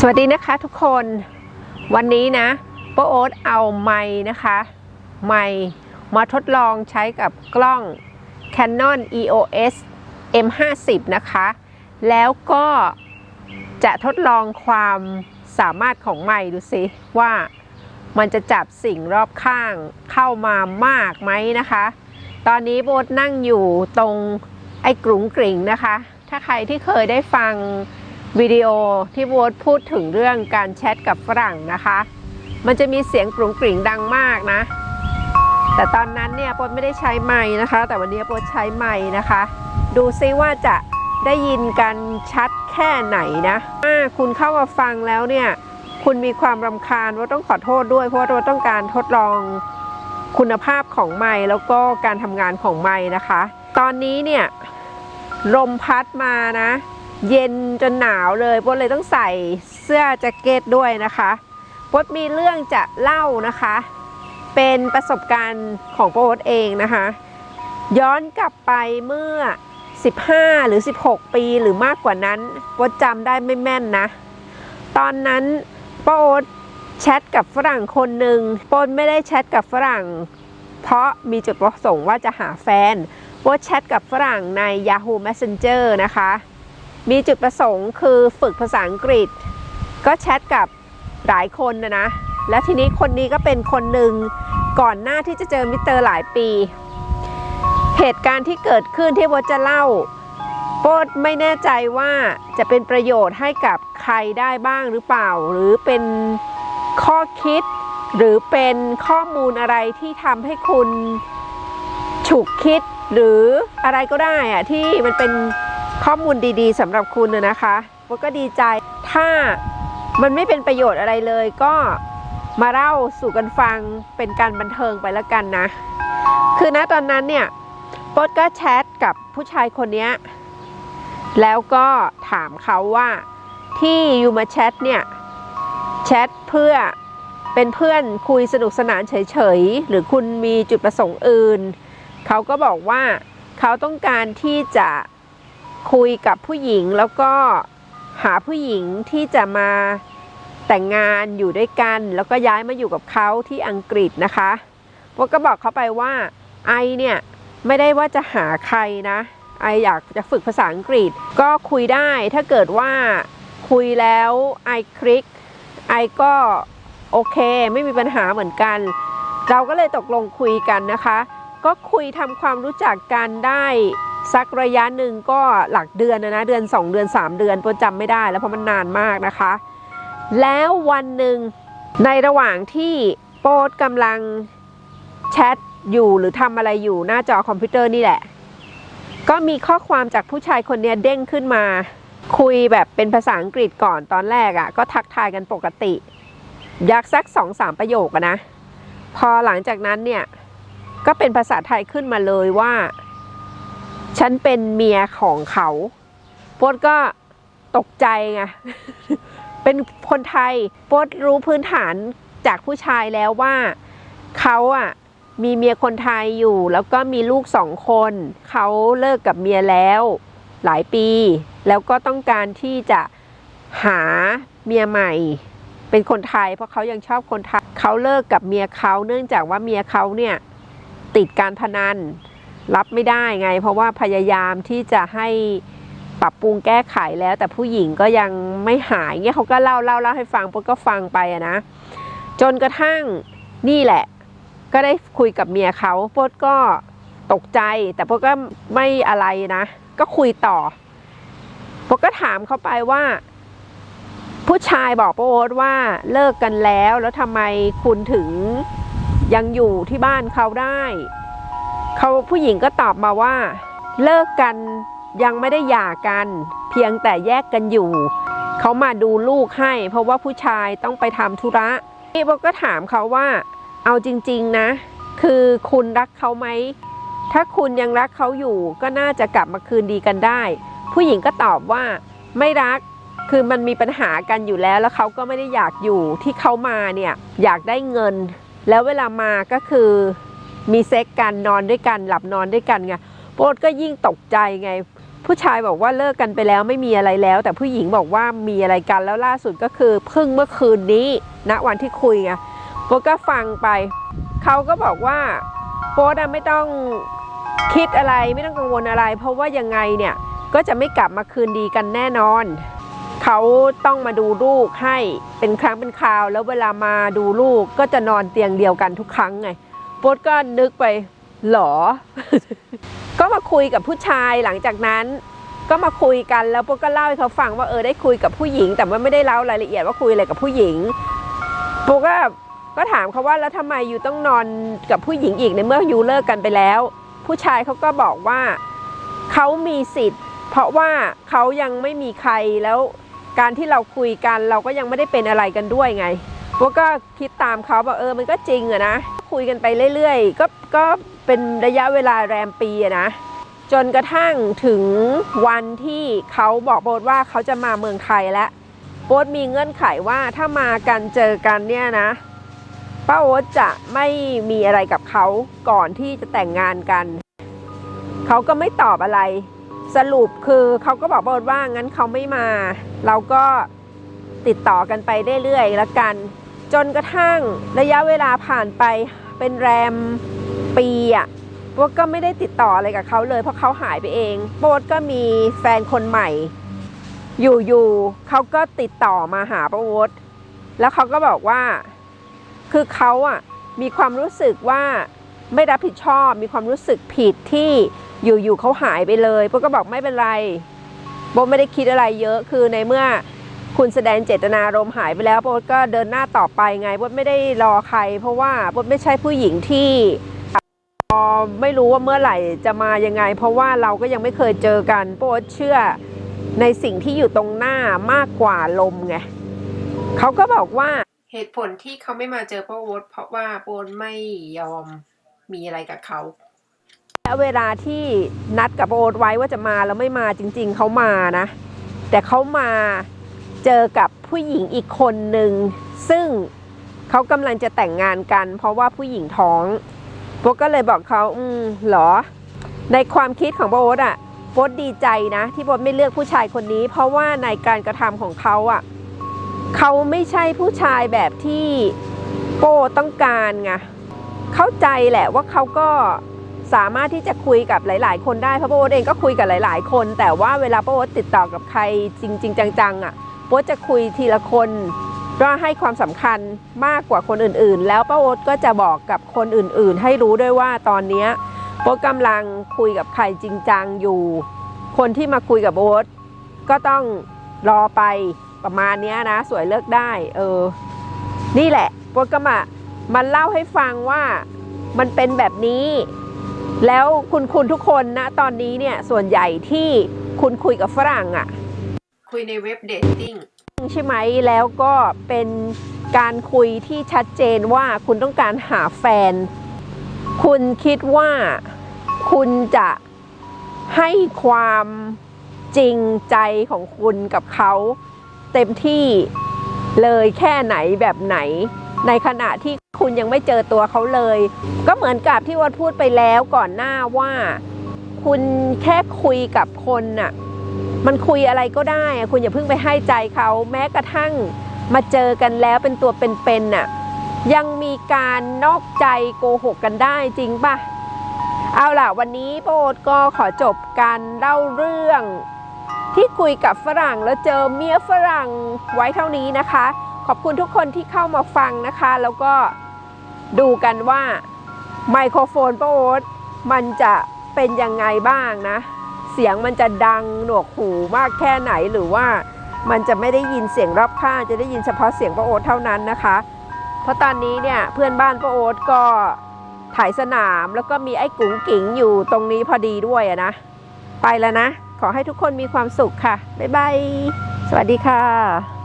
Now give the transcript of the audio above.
สวัสดีนะคะทุกคนวันนี้นะป้าโอ๊ตเอาไม้นะคะไม้มาทดลองใช้กับกล้อง Canon EOS M50 นะคะ แล้วก็จะทดลองความสามารถของไม้ดูสิว่ามันจะจับสิ่งรอบข้างเข้ามามากไหมนะคะ ตอนนี้โบทนั่งอยู่ตรงไอ้กรุงกริ่งนะคะ ถ้าใครที่เคยได้ฟัง วิดีโอที่โบทพูดถึงเรื่องการแชทกับฝรั่งนะคะ มันจะมีเสียงกรุงกริ่งดังมากนะ แต่ตอนนั้นเนี่ยโบทไม่ได้ใช้ไม้นะคะ แต่วันนี้โบทใช้ไม้นะคะ ดูซิว่าจะได้ยินกันชัดแค่ไหนนะถ้าคุณเข้ามาฟังแล้วเนี่ยคุณมีความรำคาญว่าต้องขอโทษด้วย เพราะว่าเราต้องการทดลองคุณภาพของไม้แล้วก็การทำงานของไม้นะคะ ตอนนี้เนี่ยลมพัดมานะ เย็นจนหนาวเลยโป๊ดเลยต้องใส่เสื้อแจ็คเก็ตด้วยนะคะโป๊ดมีเรื่องจะเล่านะคะ เป็นประสบการณ์ของโป๊ดเองนะคะ ย้อนกลับไปเมื่อ 15 หรือ 16 ปีหรือมากกว่านั้นโป๊ดจำได้ไม่แม่นนะ ตอนนั้นโป๊ดแชทกับฝรั่งคนหนึ่งโป๊ดไม่ได้แชทกับฝรั่ง เพราะมีจุดประสงค์ว่าจะหาแฟนโป๊ดแชทกับฝรั่งใน Yahoo Messenger นะคะ มีจุดประสงค์คือฝึกภาษาอังกฤษ ก็แชทกับหลายคนนะนะ และทีนี้คนนี้ก็เป็นคนหนึ่งก่อนหน้าที่จะเจอมิสเตอร์หลายปี เหตุการณ์ที่เกิดขึ้นที่โบจะเล่าโบทไม่แน่ใจว่าจะเป็นประโยชน์ให้กับใครได้บ้างหรือเปล่า หรือเป็นข้อคิด หรือเป็นข้อมูลอะไรที่ทำให้คุณฉุกคิดหรืออะไรก็ได้อะที่มันเป็น ข้อมูลดีๆสำหรับคุณนะนะคะโบก็ดีใจ ถ้ามันไม่เป็นประโยชน์อะไรเลยก็มาเล่าสู่กันฟังเป็นการบันเทิงไปแล้วกันนะ คือณตอนนั้นเนี่ยโป๊ดก็แชทกับผู้ชายคนนี้แล้วก็ถามเขาว่าที่อยู่มาแชทเนี่ยแชทเพื่อเป็นเพื่อนคุยสนุกสนานเฉยๆ หรือคุณมีจุดประสงค์อื่น เขาก็บอกว่าเขาต้องการที่จะ คุยกับผู้หญิงแล้วก็หาผู้หญิงที่จะมาแต่งงานอยู่ด้วยกัน แล้วก็ย้ายมาอยู่กับเขาที่อังกฤษนะคะโบก็บอกเขาไปว่าไอเนี่ยไม่ได้ว่าจะหาใครนะไออยากจะฝึกภาษาอังกฤษ ก็คุยได้ถ้าเกิดว่าคุยแล้วไอคลิกไอก็โอเคไม่มีปัญหาเหมือนกัน เราก็เลยตกลงคุยกันนะคะ ก็คุยทำความรู้จักกันได้ สักระยะหนึ่งก็หลักเดือนนะนะเดือน 2 เดือน 3 เดือนโปรจำไม่ได้แล้วเพราะมันนานมากนะคะ แล้ววันหนึ่งในระหว่างที่โป๊ดกำลังแชทอยู่หรือทำอะไรอยู่หน้าจอคอมพิวเตอร์นี่แหละ ก็มีข้อความจากผู้ชายคนนี้เด้งขึ้นมา คุยแบบเป็นภาษาอังกฤษก่อนตอนแรกอะ่ะ ก็ทักทายกันปกติ ยักสักสองสามประโยคอะนะ พอหลังจากนั้นเนี่ย ก็เป็นภาษาไทยขึ้นมาเลยว่า ฉันเป็นเมียของเขาโป๊ดก็ตกใจไง เป็นคนไทยโป๊ดรู้พื้นฐานจากผู้ชายแล้วว่าเขาอะมีเมียคนไทยอยู่ แล้วก็มีลูกสองคน เขาเลิกกับเมียแล้วหลายปี แล้วก็ต้องการที่จะหาเมียใหม่ เป็นคนไทย เพราะเขายังชอบคนไทยเขาเลิกกับเมียเขาเนื่องจากว่าเมียเขาเนี่ยติดการพนัน รับไม่ได้ไง เพราะว่าพยายามที่จะให้ปรับปรุงแก้ไขแล้ว แต่ผู้หญิงก็ยังไม่หายเงี้ยเขาก็เล่าเล่าเล่าให้ฟังพวกก็ฟังไปอะนะ จนกระทั่งนี่แหละ ก็ได้คุยกับเมียเขาพวกก็ตกใจแต่พวกก็ไม่อะไรนะ ก็คุยต่อพวกก็ถามเขาไปว่า ผู้ชายบอกป้าโอ๊ตว่าเลิกกันแล้ว แล้วทำไมคุณถึงยังอยู่ที่บ้านเขาได้ เขาผู้หญิงก็ตอบมาว่า เลิกกันยังไม่ได้หย่ากัน เพียงแต่แยกกันอยู่ เขามาดูลูกให้ เพราะว่าผู้ชายต้องไปทำธุระนี่โบก็ถามเขาว่า เอาจริง ๆนะ คือคุณรักเขาไหมถ้าคุณยังรักเขาอยู่ก็น่าจะกลับมาคืนดีกันได้ ผู้หญิงก็ตอบว่าไม่รักคือมันมีปัญหากันอยู่แล้ว แล้วเขาก็ไม่ได้อยากอยู่ที่เขามาเนี่ยอยากได้เงิน แล้วเวลามาก็คือ มีเซ็กกันนอนด้วยกันหลับนอนด้วยกันไงโป๊ดก็ยิ่งตกใจไง ผู้ชายบอกว่าเลิกกันไปแล้วไม่มีอะไรแล้ว แต่ผู้หญิงบอกว่ามีอะไรกันแล้วล่าสุดก็คือเพิ่งเมื่อคืนนี้ณวันที่คุยไงโป๊ก็ฟังไปเขาก็บอกว่าโป๊อะไม่ต้องคิดอะไรไม่ต้องกังวลอะไร เพราะว่ายังไงเนี่ยก็จะไม่กลับมาคืนดีกันแน่นอน เขาต้องมาดูลูกให้เป็นครั้งเป็นคราว แล้วเวลามาดูลูกก็จะนอนเตียงเดียวกันทุกครั้งไง โป๊ก็นึกไปหรอ ก็มาคุยกับผู้ชายหลังจากนั้น ก็มาคุยกันแล้วโป๊ก็เล่าให้เขาฟังว่าเออได้คุยกับผู้หญิง แต่ว่าไม่ได้เล่ารายละเอียดว่าคุยอะไรกับผู้หญิงโป๊ก็ก็ถามเขาว่าแล้วทำไมอยู่ต้องนอนกับผู้หญิงอีกในเมื่ออยู่เลิกกันไปแล้ว ผู้ชายเขาก็บอกว่าเขามีสิทธิ์ เพราะว่าเขายังไม่มีใครแล้วการที่เราคุยกันเราก็ยังไม่ได้เป็นอะไรกันด้วยไงโป๊ก็คิดตามเขาบอกเออมันก็จริงอะนะ คุยกันไปเรื่อยๆ ก็ก็เป็นระยะเวลาแรมปีนะ จนกระทั่งถึงวันที่เขาบอกโบ๊ทว่าเขาจะมาเมืองไทยแล้วโบ๊ทมีเงื่อนไขว่าถ้ามากันเจอกันเนี่ยนะป้าโอ๊ตจะไม่มีอะไรกับเขาก่อนที่จะแต่งงานกัน เขาก็ไม่ตอบอะไร สรุปคือเขาก็บอกโบ๊ทว่างั้นเขาไม่มา เราก็ติดต่อกันไปเรื่อยๆแล้วกัน จนกระทั่งระยะเวลาผ่านไปเป็นแรมปีอะโบ๊ทก็ไม่ได้ติดต่ออะไรกับเขาเลย เพราะเขาหายไปเองโบ๊ทก็มีแฟนคนใหม่ อยู่ๆเขาก็ติดต่อมาหาโบ๊ทแล้วเขาก็บอกว่า คือเขาอะมีความรู้สึกว่าไม่รับผิดชอบ มีความรู้สึกผิดที่อยู่ๆเขาหายไปเลยโบ๊ทก็บอกไม่เป็นไรโบ๊ทไม่ได้คิดอะไรเยอะคือในเมื่อ คุณแสดงเจตนารมณ์หายไปแล้วโบ๊ทก็เดินหน้าต่อไปไงโบ๊ทไม่ได้รอใคร เพราะว่าโบ๊ทไม่ใช่ผู้หญิงที่ไม่รู้ว่าเมื่อไหร่จะมายังไง เพราะว่าเราก็ยังไม่เคยเจอกันโป๊ตเชื่อในสิ่งที่อยู่ตรงหน้ามากกว่าลมไงเขาก็บอกว่าเหตุผลที่เขาไม่มาเจอโป๊ตเพราะว่าโป๊ตไม่ยอมมีอะไรกับเขาและเวลาที่นัดกับโป๊ตไว้ว่าจะมาแล้วไม่มาจริง ๆ เขามานะ แต่เขามา เจอกับผู้หญิงอีกคนหนึ่ง ซึ่งเขากำลังจะแต่งงานกัน เพราะว่าผู้หญิงท้องโบ๊ทก็เลยบอกเขาอืมหรอ ในความคิดของโบ๊ทอะโบ๊ทดีใจนะ ที่โบ๊ทไม่เลือกผู้ชายคนนี้ เพราะว่าในการกระทำของเขาอะเขาไม่ใช่ผู้ชายแบบที่โป้ต้องการไงเข้าใจแหละว่าเขาก็สามารถที่จะคุยกับหลาย ๆ คนได้เพราะโบ๊ทเองก็คุยกับหลาย ๆ คน แต่ว่าเวลาโบ๊ทติดต่อกับใครจริง ๆ จัง ๆอะ โบ๊จะคุยทีละคนก็ให้ความสำคัญมากกว่าคนอื่นๆ แล้วป้าโอ๊ตก็จะบอกกับคนอื่นๆ ให้รู้ด้วยว่าตอนนี้โอ๊ตกำลังคุยกับใครจริงจังอยู่ คนที่มาคุยกับโอ๊ตก็ต้องรอไปประมาณนี้นะ สวยเลิกได้ เออ นี่แหละโอ๊ก็มามันเล่าให้ฟังว่ามันเป็นแบบนี้ แล้วคุณคุณทุกคนนะตอนนี้เนี่ยส่วนใหญ่ที่คุณคุยกับฝรั่งอะ่ะ คุยในเว็บเดทติ้งใช่ไหมแล้วก็เป็นการคุยที่ชัดเจนว่าคุณต้องการหาแฟน คุณคิดว่าคุณจะให้ความจริงใจของคุณกับเขาเต็มที่เลยแค่ไหนแบบไหน ในขณะที่คุณยังไม่เจอตัวเขาเลย ก็เหมือนกับที่วัดพูดไปแล้วก่อนหน้าว่า คุณแค่คุยกับคนน่ะ มันคุยอะไรก็ได้ คุณอย่าเพิ่งไปให้ใจเขาแม้กระทั่งมาเจอกันแล้วเป็นตัวเป็นๆน่ะยังมีการนอกใจโกหกกันได้จริงปะเอาล่ะ วันนี้โปรดก็ขอจบการเล่าเรื่องที่คุยกับฝรั่งแล้วเจอเมียฝรั่งไว้เท่านี้นะคะ ขอบคุณทุกคนที่เข้ามาฟังนะคะ แล้วก็ดูกันว่าไมโครโฟนโปรดมันจะเป็นยังไงบ้างนะ เสียงมันจะดังหนวกหูมากแค่ไหนหรือว่ามันจะไม่ได้ยินเสียงรอบข้างจะได้ยินเฉพาะเสียงป้าโอ๊ตเท่านั้นนะคะ เพราะตอนนี้เนี่ยเพื่อนบ้านป้าโอ๊ตก็ถ่ายสนามแล้วก็มีไอ้กุ๋งกิ๋งอยู่ตรงนี้พอดีด้วยนะ ไปแล้วนะ ขอให้ทุกคนมีความสุขค่ะ บ๊ายบาย สวัสดีค่ะ